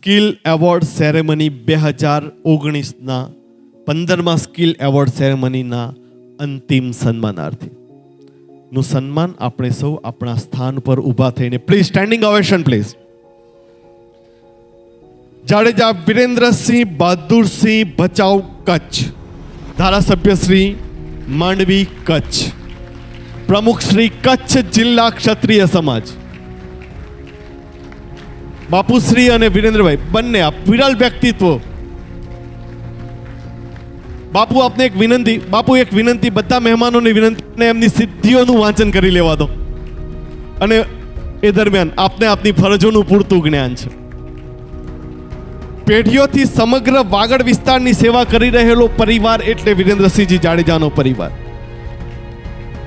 Skill award ceremony બે હજાર ઓગણીસના પંદરમા skill award સેરેમનીના અંતિમ સન્માનાર્થી. નું સન્માન આપણે સૌ આપણા સ્થાન પર ઊભા થઈને. Please standing ovation please Jadeja Virendrasinh Bahadursinh Bhachau Kutch. ધારાસભ્ય શ્રી માંડવી કચ્છ. પ્રમુખ શ્રી કચ્છ જિલ્લા ક્ષત્રિય સમાજ. બાપુશ્રી અને વિરેન્દ્રભાઈ, બંને આપ વિરાલ વ્યક્તિત્વ. બાપુ આપને એક વિનંતી, બાપુ એક વિનંતી, બધા મહેમાનોની વિનંતી અને એમની સિદ્ધિઓનું વાંચન કરી લેવા દો. અને એ દરમિયાન આપને આપની ફરજોનું પૂરતું જ્ઞાન છે. પેઢીઓથી સમગ્ર વાગડ વિસ્તારની સેવા કરી રહેલો પરિવાર એટલે વિરેન્દ્રસિંહજી જાડેજાનો પરિવાર.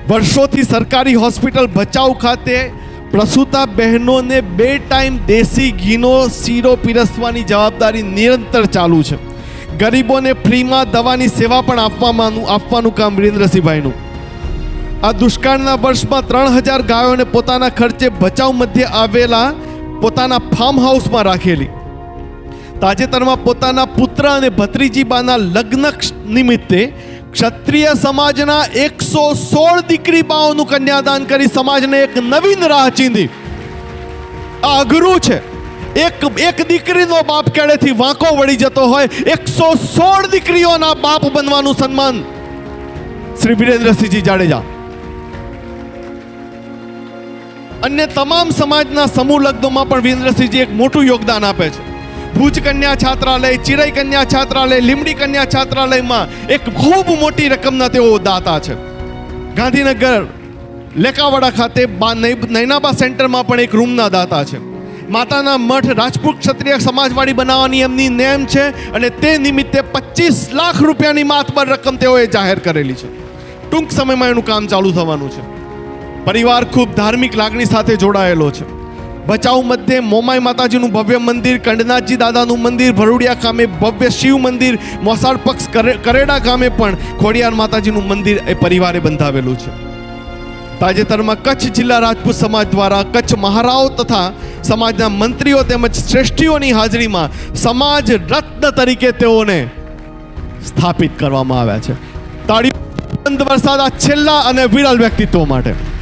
વર્ષોથી સરકારી હોસ્પિટલ ભચાઉ ખાતે પ્રસૂતા બહેનોને બે ટાઈમ દેશી ઘીનો શીરો પીરસવાની જવાબદારી નિરંતર ચાલુ છે. ગરીબોને ફ્રીમાં દવાની સેવા પણ આપવામાં આપવાનું કામ વિરેન્દ્રસિંહભાઈનું. આ દુષ્કાળના વર્ષમાં ત્રણ હજાર ગાયોને પોતાના ખર્ચે ભચાઉ મધ્ય આવેલા પોતાના ફાર્મ હાઉસમાં રાખેલી. તાજેતરમાં પોતાના પુત્ર અને ભત્રીજીબાના લગ્ન નિમિત્તે ક્ષત્રિય સમાજના એકસો સોળ દીકરી બાઓનું કન્યાદાન કરી સમાજને એક નવીન રાહ ચીંધી. આ અઘરું છે. એક એક દીકરીનો બાપ કેળેથી વાંકો વળી જતો હોય, એકસો સોળ દીકરીઓના બાપ બનવાનું સન્માન. શ્રી વિરેન્દ્રસિંહજી જાડેજા. અન્ય તમામ સમાજના સમૂહ લગ્નોમાં પણ વિરેન્દ્રસિંહજી એક મોટું યોગદાન આપે છે. ભુજ કન્યા છાત્રાલય ચિરાઈ કન્યા છાત્રાલય લીમડી કન્યા છાત્રાલયમાં એક ખૂબ મોટી રકમના તેઓ દાતા છે. ગાંધીનગર, લેકાવાડા ખાતે નૈનાબા સેન્ટરમાં પણ એક રૂમના દાતા છે. માતાના મઠ રાજપૂત ક્ષત્રિય સમાજવાડી બનાવવાની એમની નેમ છે અને તે નિમિત્તે પચીસ લાખ રૂપિયાની માતબર રકમ તેઓએ જાહેર કરેલી છે. ટૂંક સમયમાં એનું કામ ચાલુ થવાનું છે. પરિવાર ખૂબ ધાર્મિક લાગણી સાથે જોડાયેલો છે. ભચાઉ મધ્યે મોમાઈ માતાજીનું ભવ્ય મંદિર, કંડનાથજી દાદાનું મંદિર, ભરૂડિયા ગામે ભવ્ય શિવ મંદિર, મોસાળ પક્ષ કરે- કરેડા ગામે પણ ખોડિયાર માતાજીનું મંદિર એ પરિવારે બંધાવેલું છે. તાજેતરમાં કચ્છ જિલ્લા રાજપૂત સમાજ દ્વારા કચ્છ મહારાઓ તથા સમાજના મંત્રીઓ તેમજ શ્રેષ્ઠીઓની હાજરીમાં સમાજ રત્ન તરીકે તેઓને સ્થાપિત કરવામાં આવ્યા છે. તાળી વરસાદ આ છેલ્લા અને વિરલ વ્યક્તિત્વ માટે.